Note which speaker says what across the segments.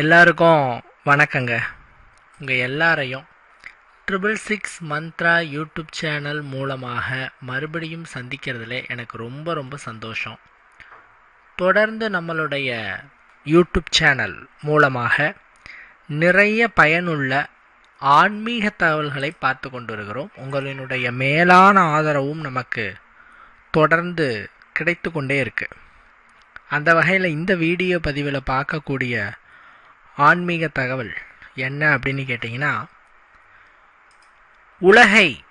Speaker 1: எல்லாருக்கும் வணக்கங்க. உங்கள் எல்லாரையும் triple six Mantra YouTube channel மூலமாக மறுபடியும் சந்திக்கிறதுல எனக்கு ரொம்ப ரொம்ப சந்தோஷம். தொடர்ந்து நம்மளுடைய யூடியூப் சேனல் மூலமாக நிறைய பயனுள்ள ஆன்மீக தகவல்களை பார்த்து கொண்டு வருகிறோம் உங்களினுடைய மேலான ஆதரவும் நமக்கு தொடர்ந்து கிடைத்து கொண்டே இருக்குது அந்த வகையில் இந்த வீடியோ பதிவில் பார்க்கக்கூடிய ஆன்மீக தகவல் என்ன அப்படின்னு கேட்டிங்கன்னா உலகை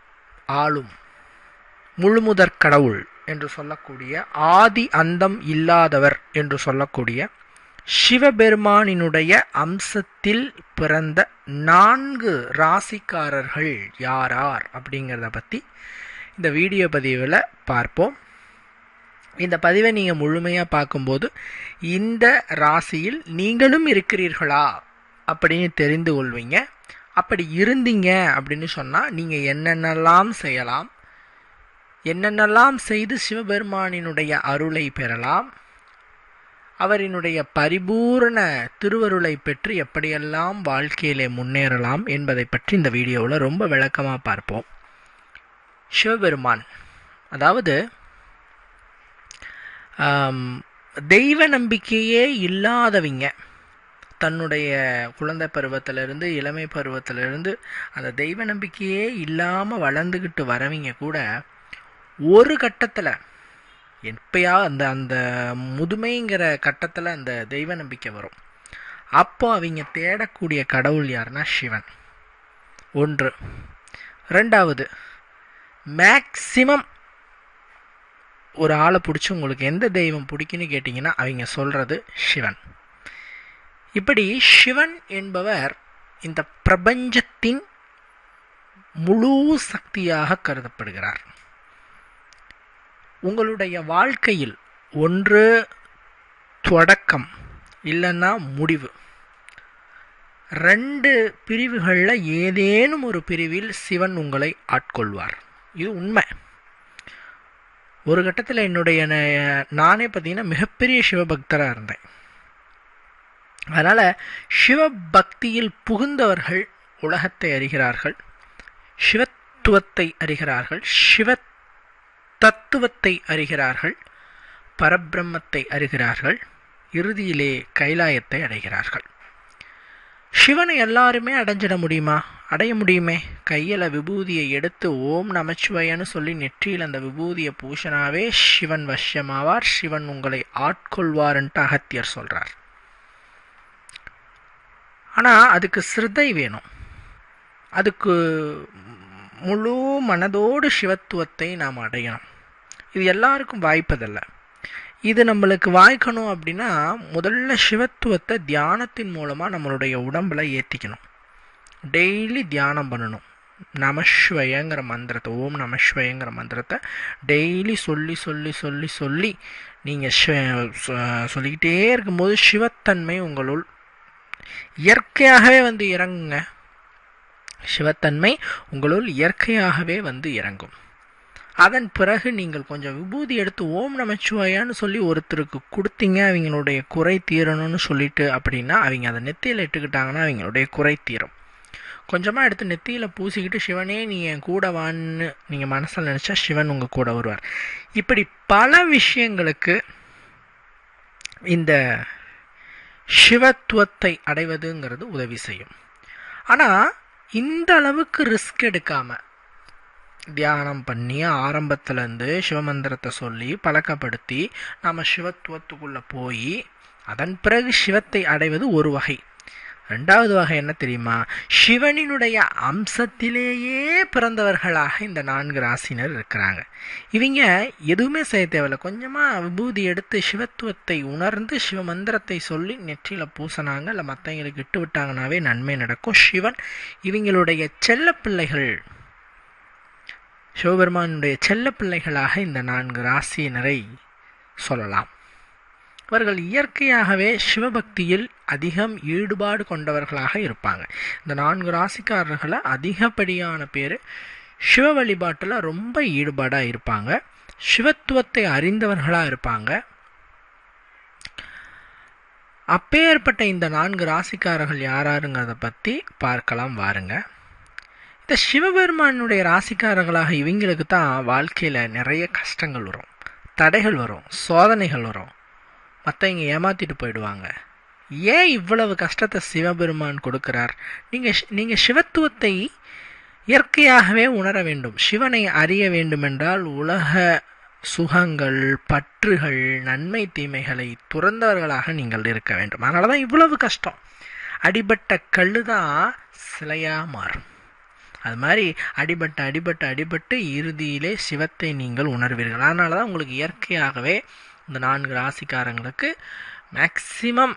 Speaker 1: ஆளும் முழுமுதற் கடவுள் என்று சொல்லக்கூடிய ஆதி அந்தம் இல்லாதவர் என்று சொல்லக்கூடிய சிவபெருமானினுடைய அம்சத்தில் பிறந்த நான்கு ராசிக்காரர்கள் யாரார் அப்படிங்கிறத பற்றி இந்த வீடியோ பதிவில் பார்ப்போம். இந்த பதிவை நீங்கள் முழுமையாக பார்க்கும்போது இந்த ராசியில் நீங்களும் இருக்கிறீர்களா அப்படின்னு தெரிந்து கொள்வீங்க. அப்படி இருந்தீங்க அப்படின்னு சொன்னால் நீங்கள் என்னென்னலாம் செய்யலாம் என்னென்னலாம் செய்து சிவபெருமானினுடைய அருளை பெறலாம் அவரினுடைய பரிபூரண திருவருளை பெற்று எப்படியெல்லாம் வாழ்க்கையிலே முன்னேறலாம் என்பதை பற்றி இந்த வீடியோவில் ரொம்ப விளக்கமாக பார்ப்போம். சிவபெருமான் அதாவது தெய்வ நம்பிக்கையே இல்லாதவங்க தன்னுடைய குழந்தை பருவத்திலேருந்து இளமை பருவத்திலேருந்து அந்த தெய்வ நம்பிக்கையே இல்லாமல் வளர்ந்துக்கிட்டு வரவங்க கூட ஒரு கட்டத்தில் எப்பயா அந்த அந்த முதுமைங்கிற கட்டத்தில் அந்த தெய்வ நம்பிக்கை வரும். அப்போ அவங்க தேடக்கூடிய கடவுள் யாருன்னா சிவன். ஒன்று. ரெண்டாவது மேக்சிமம் ஒரு ஆளை பிடிச்சி உங்களுக்கு எந்த தெய்வம் பிடிக்குன்னு கேட்டிங்கன்னா அவங்க சொல்கிறது சிவன். இப்படி சிவன் என்பவர் இந்த பிரபஞ்சத்தின் முழு சக்தியாக கருதப்படுகிறார். உங்களுடைய வாழ்க்கையில் ஒன்று தொடக்கம் இல்லைன்னா முடிவு. ரெண்டு பிரிவுகளில் ஏதேனும் ஒரு பிரிவில் சிவன் உங்களை ஆட்கொள்வார். இது உண்மை. ஒரு கட்டத்தில் என்னுடைய நானே பார்த்தீங்கன்னா மிகப்பெரிய சிவபக்தராக இருந்தேன். அதனால் சிவபக்தியில் புகுந்தவர்கள் உலகத்தை அறிகிறார்கள் சிவத்துவத்தை அறிகிறார்கள் சிவ தத்துவத்தை அறிகிறார்கள் பரபிரம்மத்தை அறிகிறார்கள் இறுதியிலே கைலாயத்தை அடைகிறார்கள். சிவனை எல்லாருமே அடைஞ்சிட முடியுமா? அடைய முடியுமே? கையில் விபூதியை எடுத்து ஓம் நமச்சிவயன்னு சொல்லி நெற்றியில் அந்த விபூதியை பூஷனாவே சிவன் வசியமாவார் சிவன் உங்களை ஆட்கொள்வார்ன்ட்டு அகத்தியர் சொல்கிறார் ஆனால் அதுக்கு சிரத்தை வேணும். அதுக்கு முழு மனதோடு சிவத்துவத்தை நாம் அடையணும். இது எல்லாருக்கும் வாய்ப்பதில்லை. இது நம்மளுக்கு வாய்க்கணும் அப்படின்னா முதல்ல சிவத்துவத்தை தியானத்தின் மூலமாக நம்மளுடைய உடம்பில் ஏற்றிக்கணும் டெய்லி தியானம் பண்ணணும். நமஸ்வயங்கிற மந்திரத்தை ஓம் நமஸ்வயங்கிற மந்திரத்தை டெய்லி சொல்லி சொல்லி சொல்லி சொல்லி நீங்கள் சொல்லிக்கிட்டே இருக்கும்போது சிவத்தன்மை உங்களுள் இயற்கையாகவே வந்து இறங்குங்க. சிவத்தன்மை உங்களுள் இயற்கையாகவே வந்து இறங்கும். அதன் பிறகு நீங்கள் கொஞ்சம் விபூதி எடுத்து ஓம் நமச்சிவாயான்னு சொல்லி ஒருத்தருக்கு கொடுத்தீங்க அவங்களுடைய குறை தீரணும்னு சொல்லிட்டு அப்படின்னா அவங்க அதை நெத்தியில் இட்டுக்கிட்டாங்கன்னா அவங்களுடைய குறை தீரும். கொஞ்சமாக எடுத்து நெத்தியில் பூசிக்கிட்டு சிவனே நீ என் கூட வான்னு நீங்கள் மனசில் நினச்சா சிவன் உங்கள் கூட வருவார். இப்படி பல விஷயங்களுக்கு இந்த சிவத்துவத்தை அடைவதுங்கிறது உதவி செய்யும். ஆனால் இந்த அளவுக்கு ரிஸ்க் எடுக்காமல் தியானம் பண்ணி ஆரம்பத்துலேருந்து சிவமந்திரத்தை சொல்லி பழக்கப்படுத்தி நம்ம சிவத்துவத்துக்குள்ளே போய் அதன் பிறகு சிவத்தை அடைவது ஒரு வகை. ரெண்டாவது வகை என்ன தெரியுமா? சிவனினுடைய அம்சத்திலேயே பிறந்தவர்களாக இந்த நான்கு ராசினர் இருக்கிறாங்க. இவங்க எதுவுமே செய்ய தேவையில்ல. கொஞ்சமாக விபூதி எடுத்து சிவத்துவத்தை உணர்ந்து சிவமந்திரத்தை சொல்லி நெற்றியில் பூசினாங்க. இல்லை மற்றவங்களுக்கு இட்டு விட்டாங்கனாவே நன்மை நடக்கும். சிவன் இவங்களுடைய செல்ல பிள்ளைகள். சிவபெருமானுடைய செல்ல பிள்ளைகளாக இந்த நான்கு ராசியினரை சொல்லலாம். இவர்கள் இயற்கையாகவே சிவபக்தியில் அதிகம் ஈடுபாடு கொண்டவர்களாக இருப்பாங்க. இந்த நான்கு ராசிக்காரர்களை அதிகப்படியான பேர் சிவ வழிபாட்டில் ரொம்ப ஈடுபாடாக இருப்பாங்க. சிவத்துவத்தை அறிந்தவர்களாக இருப்பாங்க. அப்பேற்பட்ட இந்த நான்கு ராசிக்காரர்கள் யாராருங்கிறத பற்றி பார்க்கலாம் வாருங்க. இந்த சிவபெருமானுடைய ராசிக்காரர்களாக இவங்களுக்கு தான் வாழ்க்கையில் நிறைய கஷ்டங்கள் வரும். தடைகள் வரும். சோதனைகள் வரும். மற்றவங்க ஏமாத்திட்டு போயிடுவாங்க. ஏன் இவ்வளவு கஷ்டத்தை சிவபெருமான் கொடுக்கிறார்? நீங்கள் நீங்கள் சிவத்துவத்தை இயற்கையாகவே உணர வேண்டும். சிவனை அறிய வேண்டுமென்றால் உலக சுகங்கள் பற்றுகள் நன்மை தீமைகளை துறந்தவர்களாக நீங்கள் இருக்க வேண்டும். அதனால தான் இவ்வளவு கஷ்டம். அடிபட்ட கல்லு தான் சிலையாக மாறும். அது மாதிரி அடிபட்டு அடிபட்டு அடிபட்டு இறுதியிலே சிவத்தை நீங்கள் உணர்வீர்கள். அதனால தான் உங்களுக்கு இயற்கையாகவே இந்த நான்கு ராசிக்காரங்களுக்கு மேக்சிமம்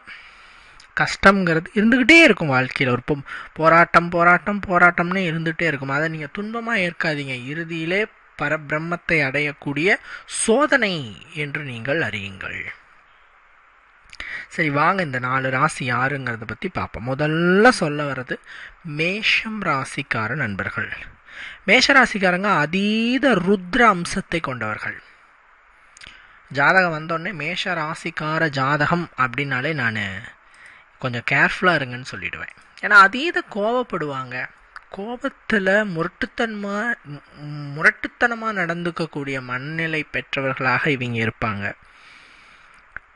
Speaker 1: கஷ்டங்கிறது இருந்துக்கிட்டே இருக்கும் வாழ்க்கையில். ஒரு போராட்டம் போராட்டம் போராட்டம்னு இருந்துகிட்டே இருக்கும். அதை நீங்கள் துன்பமாக ஏற்காதீங்க. இறுதியிலே பரபிரம்மத்தை அடையக்கூடிய சோதனை என்று நீங்கள் அறியுங்கள். சரி வாங்க இந்த நாலு ராசி யாருங்கிறத பற்றி பார்ப்போம். முதல்ல சொல்ல வர்றது மேஷம் ராசிக்கார நண்பர்கள். மேஷ ராசிக்காரங்க அதீத ருத்ர அம்சத்தை கொண்டவர்கள். ஜாதகம் வந்தோடனே மேஷ ராசிக்கார ஜாதகம் அப்படின்னாலே நான் கொஞ்சம் கேர்ஃபுல்லாக இருங்கன்னு சொல்லிடுவேன். ஏன்னா அதீத கோவப்படுவாங்க. கோபத்தில் முரட்டுத்தன்மா முரட்டுத்தனமாக நடந்துக்கக்கூடிய மனநிலை பெற்றவர்களாக இவங்க இருப்பாங்க.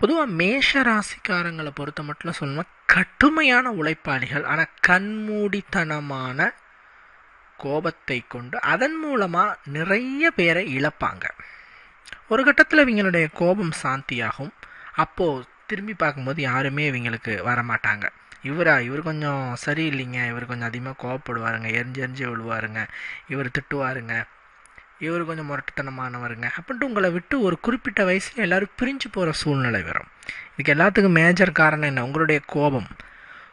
Speaker 1: பொதுவாக மேஷ ராசிக்காரங்களை பொறுத்த மட்டும் சொல்லணும் கடுமையான உழைப்பாளிகள். ஆனால் கண்மூடித்தனமான கோபத்தை கொண்டு அதன் மூலமாக நிறைய பேரை இழப்பாங்க. ஒரு கட்டத்தில் இவங்களுடைய கோபம் சாந்தியாகும். அப்போது திரும்பி பார்க்கும்போது யாருமே இவங்களுக்கு வரமாட்டாங்க. இவரா இவர் கொஞ்சம் சரியில்லைங்க. இவர் கொஞ்சம் அதிகமாக கோவப்படுவாருங்க. எரிஞ்சு எரிஞ்சு விழுவாருங்க. இவர் திட்டுவாருங்க. இவர் கொஞ்சம் முரட்டுத்தனமானவருங்க. அப்படின்ட்டு உங்களை விட்டு ஒரு குறிப்பிட்ட வயசில் எல்லோரும் பிரிஞ்சு போகிற சூழ்நிலை வரும் இதுக்கு எல்லாத்துக்கும் மேஜர் காரணம் என்ன? உங்களுடைய கோபம்.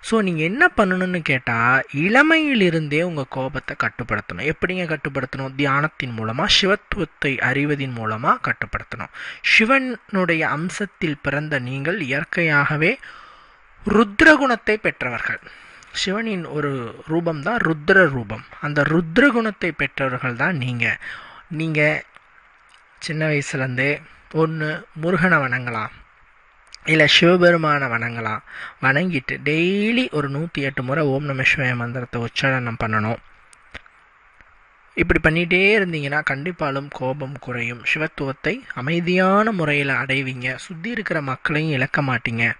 Speaker 1: ஸோ நீங்கள் என்ன பண்ணணும்னு கேட்டால் இளமையிலிருந்தே உங்கள் கோபத்தை கட்டுப்படுத்தணும். எப்படிங்க கட்டுப்படுத்தணும்? தியானத்தின் மூலமாக சிவத்துவத்தை அறிவதின் மூலமாக கட்டுப்படுத்தணும். சிவனுடைய அம்சத்தில் பிறந்த நீங்கள் இயற்கையாகவே ருத்ரகுணத்தை பெற்றவர்கள். சிவனின் ஒரு ரூபம் தான் ருத்ர ரூபம். அந்த ருத்ரகுணத்தை பெற்றவர்கள் தான் நீங்கள் நீங்கள் சின்ன வயசுலேருந்தே ஒன்று முருகனை வணங்கலாம் இல்லை சிவபெருமானை வணங்கலாம். வணங்கிட்டு டெய்லி ஒரு நூற்றி எட்டு முறை ஓம் நம சிவாய மந்திரத்தை உச்சாரணம் பண்ணணும். இப்படி பண்ணிகிட்டே இருந்தீங்கன்னா கண்டிப்பாலும் கோபம் குறையும். சிவத்துவத்தை அமைதியான முறையில் அடைவீங்க. சுற்றி இருக்கிற மக்களையும் இழக்க மாட்டீங்க.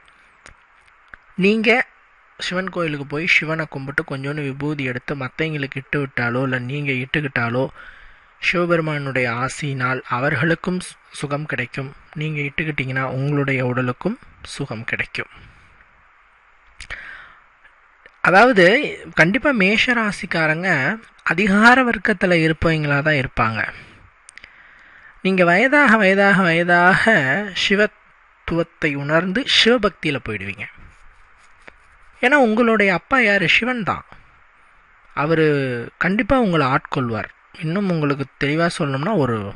Speaker 1: நீங்கள் சிவன் கோயிலுக்கு போய் சிவனை கும்பிட்டு கொஞ்சோண்டு விபூதி எடுத்து மற்றவங்களுக்கு இட்டு விட்டாலோ இல்லை நீங்கள் இட்டுக்கிட்டாலோ சிவபெருமானுடைய ஆசினால் அவர்களுக்கும் சுகம் கிடைக்கும். நீங்கள் இட்டுக்கிட்டிங்கன்னா உங்களுடைய உடலுக்கும் சுகம் கிடைக்கும். அதாவது கண்டிப்பாக மேஷ ராசிக்காரங்க அதிகார வர்க்கத்தில் இருப்பவங்களாக தான் இருப்பாங்க. நீங்கள் வயதாக வயதாக வயதாக சிவத்துவத்தை உணர்ந்து சிவபக்தியில் போயிடுவீங்க. ஏன்னா உங்களுடைய அப்பா யார்? சிவன் தான். அவர் கண்டிப்பாக உங்களை ஆட்கொள்வார். இன்னும் உங்களுக்கு தெளிவாக சொல்லணும்னா ஒரு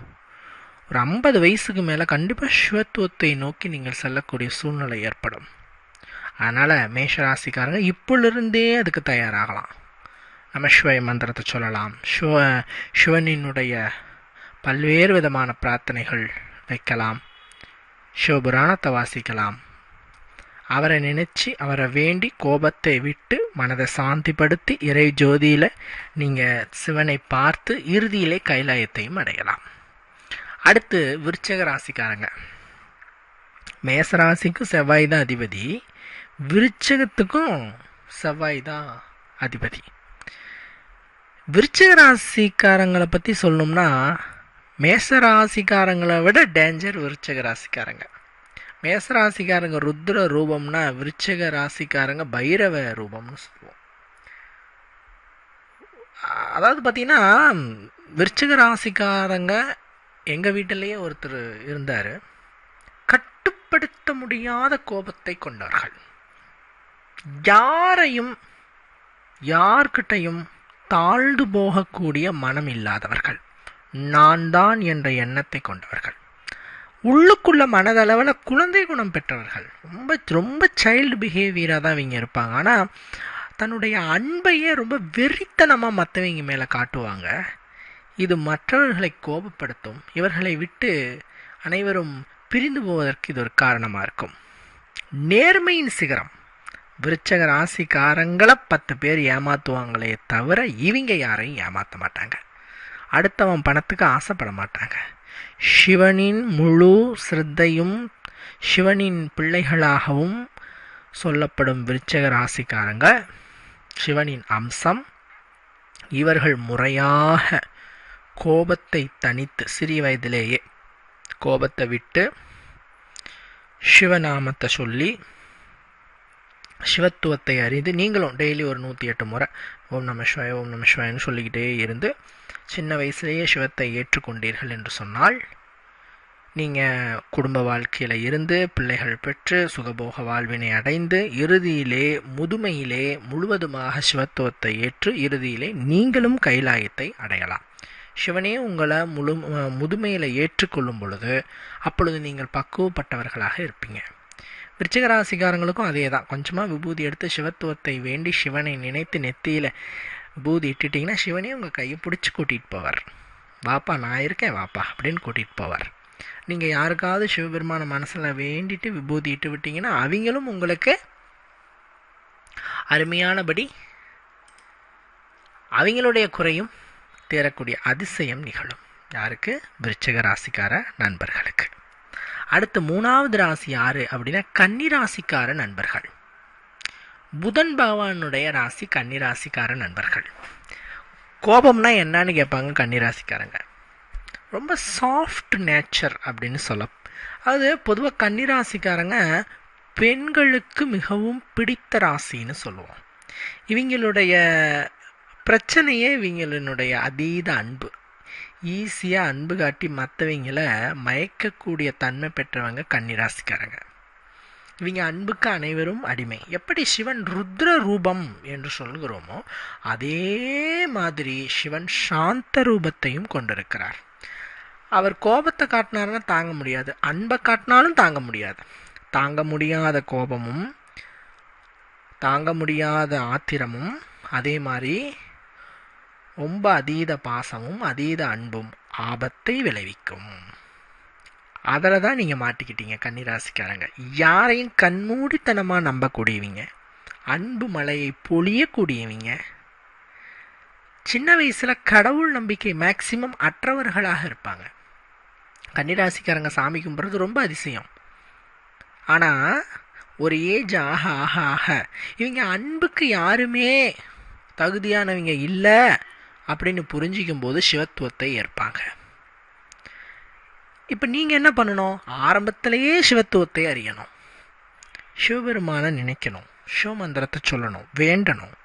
Speaker 1: ஒரு ஐம்பது வயசுக்கு மேலே கண்டிப்பாக சிவத்துவத்தை நோக்கி நீங்கள் செல்லக்கூடிய சூழ்நிலை ஏற்படும். அதனால் மேஷராசிக்காரங்க இப்பொழுருந்தே அதுக்கு தயாராகலாம். நம்ம சிவய மந்திரத்தை சொல்லலாம். சிவ சிவனினுடைய பல்வேறு விதமான பிரார்த்தனைகள் வைக்கலாம். சிவபுராணத்தை வாசிக்கலாம். அவரை நினச்சி அவரை வேண்டி கோபத்தை விட்டு மனதை சாந்திப்படுத்தி இறை ஜோதியில் நீங்கள் சிவனை பார்த்து இறுதியிலே கைலாயத்தையும் அடையலாம். அடுத்து விருச்சக ராசிக்காரங்க. மேசராசிக்கும் செவ்வாய் தான் அதிபதி. விருச்சகத்துக்கும் செவ்வாய் தான் அதிபதி. விருச்சக ராசிக்காரங்களை பற்றி சொல்லணும்னா மேச ராசிக்காரங்களை விட டேஞ்சர் விருச்சக ராசிக்காரங்க. மேச ராசிக்காரங்க ருத்ர ரூபம்னா விருச்சக ராசிக்காரங்க பைரவ ரூபம்னு சொல்லுவோம். அதாவது பார்த்தீங்கன்னா விருச்சக ராசிக்காரங்க எங்கள் வீட்டிலேயே ஒருத்தர் இருந்தார். கட்டுப்படுத்த முடியாத கோபத்தை கொண்டார்கள். யாரையும் யார்கிட்டையும் தாழ்ந்து போகக்கூடிய மனம் இல்லாதவர்கள். நான் தான் என்ற எண்ணத்தை கொண்டவர்கள். உள்ளுக்குள்ள மனதளவில் குழந்தை குணம் பெற்றவர்கள். ரொம்ப ரொம்ப சைல்டு பிஹேவியராக தான் இவங்க இருப்பாங்க. ஆனால் தன்னுடைய அன்பையே ரொம்ப வெறித்தனமாக மற்றவங்க மேலே காட்டுவாங்க. இது மற்றவர்களை கோபப்படுத்தும். இவர்களை விட்டு அனைவரும் பிரிந்து போவதற்கு இது ஒரு காரணமாக இருக்கும். நேர்மையின் சிகரம். விருச்சக ராசிக்காரங்களை பத்து பேர் ஏமாத்துவாங்களே தவிர இவங்க யாரையும் ஏமாற்ற மாட்டாங்க. அடுத்தவன் பணத்துக்கு ஆசைப்பட மாட்டாங்க. சிவனின் முழு சிரத்தையும் சிவனின் பிள்ளைகளாகவும் சொல்லப்படும் விருச்சக ராசிக்காரங்க சிவனின் அம்சம் இவர்கள் முறையாக கோபத்தை தனித்து சிறிய வயதிலேயே கோபத்தை விட்டு சிவநாமத்தை சொல்லி சிவத்துவத்தை அறிந்து நீங்களும் டெய்லி ஒரு நூற்றி எட்டு முறை ஓம் நம சிவாய் ஓம் நம சிவாயன்னு சொல்லிக்கிட்டே இருந்து சின்ன வயசுலேயே சிவத்தை ஏற்றுக்கொண்டீர்கள் என்று சொன்னால் நீங்கள் குடும்ப வாழ்க்கையில் இருந்து பிள்ளைகள் பெற்று சுகபோக வாழ்வினை அடைந்து இறுதியிலே முதுமையிலே முழுவதுமாக சிவத்துவத்தை ஏற்று இறுதியிலே நீங்களும் கைலாயத்தை அடையலாம். சிவனே உங்களை முழு முதுமையில் ஏற்றுக்கொள்ளும் பொழுது அப்பொழுது நீங்கள் பக்குவப்பட்டவர்களாக இருப்பீங்க. விருச்சிகராசிக்காரங்களுக்கும் அதே தான் கொஞ்சமாக விபூதி எடுத்து சிவத்துவத்தை வேண்டி சிவனை நினைத்து நெத்தியில் விபூதி இட்டுட்டிங்கன்னா சிவனே உங்கள் கையை பிடிச்சி கூட்டிகிட்டு போவார். வாப்பா நான் இருக்கேன் வாப்பா அப்படின்னு கூட்டிகிட்டு போவார். நீங்கள் யாருக்காவது சிவபெருமான மனசில் வேண்டிட்டு விபூதி இட்டு விட்டிங்கன்னா அவங்களும் உங்களுக்கு அருமையானபடி அவங்களுடைய குறையும் தேரக்கூடிய அதிசயம் நிகழும். யாருக்கு? விருச்சக ராசிக்கார நண்பர்களுக்கு. அடுத்த மூணாவது ராசி யாரு அப்படின்னா கன்னிராசிக்கார நண்பர்கள். புதன் பகவானுடைய ராசி கன்னிராசிக்கார நண்பர்கள். கோபம்னா என்னன்னு கேட்பாங்க கன்னிராசிக்காரங்க. ரொம்ப சாஃப்ட் நேச்சர் அப்படின்னு சொல்ல அது பொதுவாக கன்னி ராசிக்காரங்க பெண்களுக்கு மிகவும் பிடித்த ராசின்னு சொல்லுவோம். இவங்களுடைய பிரச்சனையே இவங்களினுடைய அதீத அன்பு. ஈஸியாக அன்பு காட்டி மற்றவங்கள மயக்கக்கூடிய தன்மை பெற்றவங்க கன்னிராசிக்காரங்க. இவங்க அன்புக்கு அனைவரும் அடிமை. எப்படி சிவன் ருத்ர ரூபம் என்று சொல்கிறோமோ அதே மாதிரி சிவன் சாந்த ரூபத்தையும் கொண்டிருக்கிறார். அவர் கோபத்தை காட்டினாருன்னா தாங்க முடியாது. அன்பை காட்டினாலும் தாங்க முடியாது. தாங்க முடியாத கோபமும் தாங்க முடியாத ஆத்திரமும் அதே மாதிரி ரொம்ப அதீத பாசமும் அதீத அன்பும் ஆபத்தை விளைவிக்கும். அதில் தான் நீங்கள் மாட்டிக்கிட்டீங்க கன்னிராசிக்காரங்க. யாரையும் கண்மூடித்தனமாக நம்பக்கூடியவங்க. அன்பு மலையை பொழியக்கூடியவங்க. சின்ன வயசில் கடவுள் நம்பிக்கை மேக்சிமம் அற்றவர்களாக இருப்பாங்க. கன்னிராசிக்காரங்க சாமி கும்பிட்றது ரொம்ப அதிசயம். ஆனால் ஒரு ஏஜ் ஆக ஆக ஆக இவங்க அன்புக்கு யாருமே தகுதியானவங்க இல்லை. அப்படின்னு புரிஞ்சிக்கும் போது சிவத்துவத்தை ஏற்பாங்க. இப்போ நீங்கள் என்ன பண்ணணும்? ஆரம்பத்திலேயே சிவத்துவத்தை அறியணும். சிவபெருமானை நினைக்கணும். சிவமந்திரத்தை சொல்லணும். வேண்டணும்.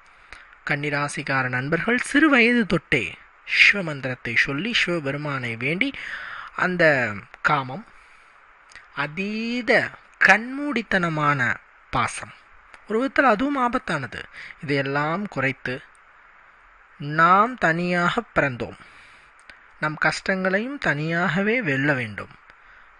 Speaker 1: கன்னிராசிக்கார நண்பர்கள் சிறு வயது தொட்டே சிவமந்திரத்தை சொல்லி சிவபெருமானை வேண்டி அந்த காமம் அதீத கண்மூடித்தனமான பாசம் ஒரு விதத்தில் அதுவும் ஆபத்தானது. இதையெல்லாம் குறைத்து நாம் தனியாக பிறந்தோம். நம் கஷ்டங்களையும் தனியாகவே வெல்ல வேண்டும்.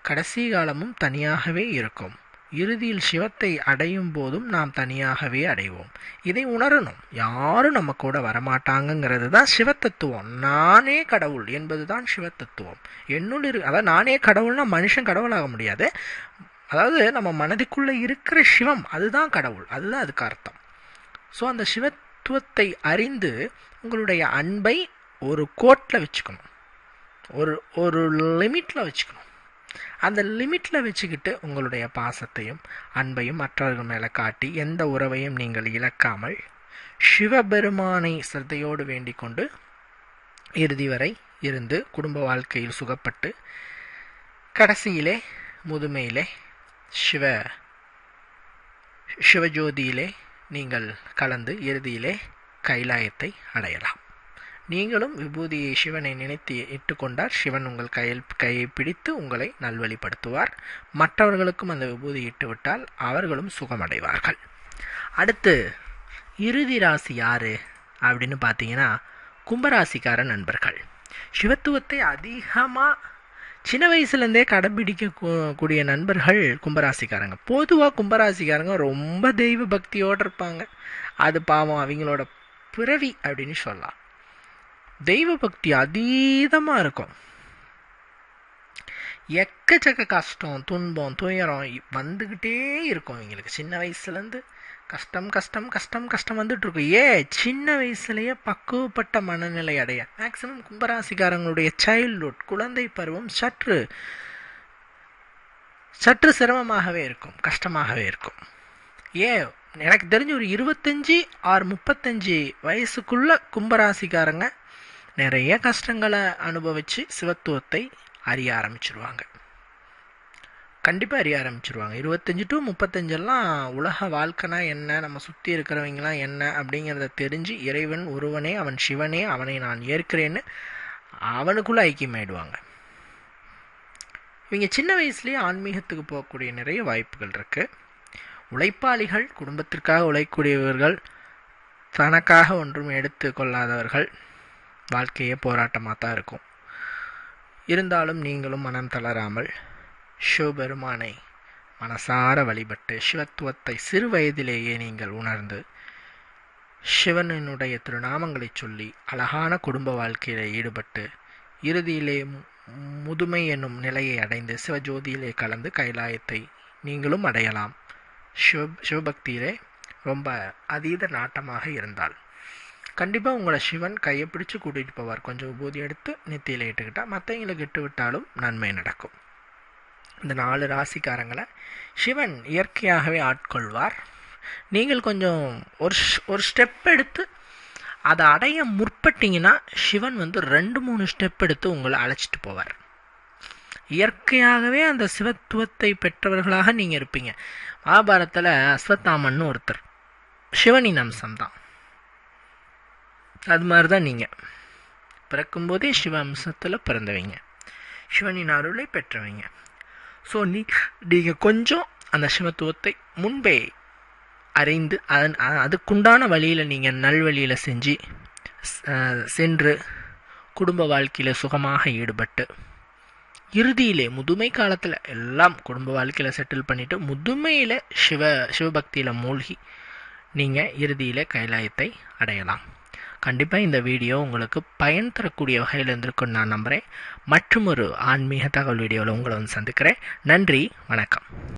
Speaker 1: கடைசி காலமும் தனியாகவே இருக்கும். இறுதியில் சிவத்தை அடையும் போதும் நாம் தனியாகவே அடைவோம். இதை உணரணும். யாரும் நம்ம கூட வரமாட்டாங்கங்கிறது தான் சிவத்தத்துவம். நானே கடவுள் என்பது தான் சிவத்தத்துவம். என்னுள் இரு அதாவது நானே கடவுள்னா மனுஷன் கடவுளாக முடியாது. அதாவது நம்ம மனதுக்குள்ளே இருக்கிற சிவம் அதுதான் கடவுள். அதுதான் அதுக்கு அர்த்தம். ஸோ அந்த தத்துவத்தை அறிந்து உங்களுடைய அன்பை ஒரு கோட்டில் வச்சுக்கணும். ஒரு ஒரு லிமிட்டில் வச்சுக்கணும். அந்த லிமிட்டில் வச்சுக்கிட்டு உங்களுடைய பாசத்தையும் அன்பையும் மற்றவர்கள் மேலே காட்டி எந்த உறவையும் நீங்கள் இழக்காமல் சிவபெருமானை சிரத்தையோடு வேண்டிக் கொண்டு இறுதி வரை இருந்து குடும்ப வாழ்க்கையில் சுகப்பட்டு கடைசியிலே முதுமையிலே சிவ சிவஜோதியிலே நீங்கள் கலந்து இறுதியிலே கைலாயத்தை அடையலாம். நீங்களும் விபூதியை சிவனை நினைத்து இட்டுக்கொண்டார் சிவன் உங்கள் கையில் கையை பிடித்து உங்களை நல்வழிப்படுத்துவார். மற்றவர்களுக்கும் அந்த விபூதி இட்டுவிட்டால் அவர்களும் சுகமடைவார்கள். அடுத்து இறுதி ராசி யாரு அப்படின்னு பார்த்தீங்கன்னா கும்பராசிக்கார நண்பர்கள். சிவத்துவத்தை அதிகமாக சின்ன வயசுலேருந்தே கடைபிடிக்க கூடிய நண்பர்கள் கும்பராசிக்காரங்க. பொதுவாக கும்பராசிக்காரங்க ரொம்ப தெய்வ பக்தியோடு இருப்பாங்க அது பாவம் அவங்களோட பிறவி அப்படின்னு சொல்லலாம். தெய்வ பக்தி அதீதமாக இருக்கும். எக்கச்சக்க கஷ்டம் துன்பம் துயரம் வந்துக்கிட்டே இருக்கும் இவங்களுக்கு. சின்ன வயசுலேருந்து கஷ்டம் கஷ்டம் கஷ்டம் கஷ்டம் வந்துட்டு இருக்கும் ஏ சின்ன வயசுலேயே பக்குவப்பட்ட மனநிலை அடைய. மேக்சிமம் கும்பராசிக்காரங்களுடைய சைல்ட்ஹுட் குழந்தை பருவம் சற்று சற்று சிரமமாகவே இருக்கும் கஷ்டமாகவே இருக்கும். ஏ எனக்கு தெரிஞ்சு ஒரு இருபத்தஞ்சி ஆறு முப்பத்தஞ்சு வயசுக்குள்ள கும்பராசிக்காரங்க நிறைய கஷ்டங்களை அனுபவித்து சிவத்துவத்தை அறிய ஆரம்பிச்சிருவாங்க. கண்டிப்பாக அறிய ஆரம்பிச்சிருவாங்க. இருபத்தஞ்சி டு முப்பத்தஞ்செல்லாம் உலக வாழ்க்கைனா என்ன? நம்ம சுற்றி இருக்கிறவங்களாம் என்ன? அப்படிங்கிறத தெரிஞ்சு இறைவன் ஒருவனே அவன் சிவனே அவனை நான் ஏற்கிறேன்னு அவனுக்குள்ளே ஐக்கியமாயிடுவாங்க. இவங்க சின்ன வயசுலேயே ஆன்மீகத்துக்கு போகக்கூடிய நிறைய வாய்ப்புகள் இருக்குது உழைப்பாளிகள் குடும்பத்திற்காக உழைக்கக்கூடியவர்கள் தனக்காக ஒன்றும் எடுத்து கொள்ளாதவர்கள் வாழ்க்கையே போராட்டமாக தான் இருக்கும். இருந்தாலும் நீங்களும் மனம் தளராமல் சிவபெருமானை மனசார வழிபட்டு சிவத்துவத்தை சிறு வயதிலேயே நீங்கள் உணர்ந்து சிவனினுடைய திருநாமங்களை சொல்லி அழகான குடும்ப வாழ்க்கையில் ஈடுபட்டு இறுதியிலே மு- முதுமை என்னும் நிலையை அடைந்து சிவஜோதியிலே கலந்து கைலாயத்தை நீங்களும் அடையலாம். சிவ சிவபக்தியிலே ரொம்ப அதீத நாட்டமாக இருந்தால். கண்டிப்பாக உங்களை சிவன் கையை பிடிச்சி கூட்டிகிட்டு போவார். கொஞ்சம் உபூதி எடுத்து நெத்தியில் இட்டுக்கிட்டால் மற்றவங்களுக்கு இட்டு விட்டாலும் நன்மை நடக்கும். இந்த நாலு ராசிக்காரங்களை சிவன் இயற்கையாகவே ஆட்கொள்வார். நீங்கள் கொஞ்சம் ஒரு ஒரு ஸ்டெப் எடுத்து அதை அடைய முற்பட்டீங்கன்னா சிவன் வந்து ரெண்டு மூணு ஸ்டெப் எடுத்து உங்களை அழைச்சிட்டு போவார். இயற்கையாகவே அந்த சிவத்துவத்தை பெற்றவர்களாக நீங்கள் இருப்பீங்க. மகாபாரத்தில் அஸ்வத்தாமன்னு ஒருத்தர். சிவனின் அம்சம்தான். அது மாதிரி தான் நீங்கள் பிறக்கும்போதே சிவ அம்சத்தில் பிறந்தவங்க. சிவனின் அருளை பெற்றவங்க. ஸோ நீ நீங்கள் கொஞ்சம் அந்த சிவத்துவத்தை முன்பே அறிந்து அதன் அதுக்குண்டான வழியில் நீங்கள் நல்வழியில் செஞ்சு சென்று குடும்ப வாழ்க்கையில் சுகமாக ஈடுபட்டு இறுதியிலே முதுமை காலத்தில் எல்லாம் குடும்ப வாழ்க்கையில் செட்டில் பண்ணிவிட்டு முதுமையில் சிவ சிவபக்தியில் மூழ்கி நீங்கள் இறுதியில் கைலாயத்தை அடையலாம். கண்டிப்பாக இந்த வீடியோ உங்களுக்கு பயன் தரக்கூடிய வகையில் இருந்திருக்குன்னு நான் நம்புகிறேன் மற்றும் ஒரு ஆன்மீக தகவல் வீடியோவில் உங்களை வந்து சந்திக்கிறேன். நன்றி வணக்கம்.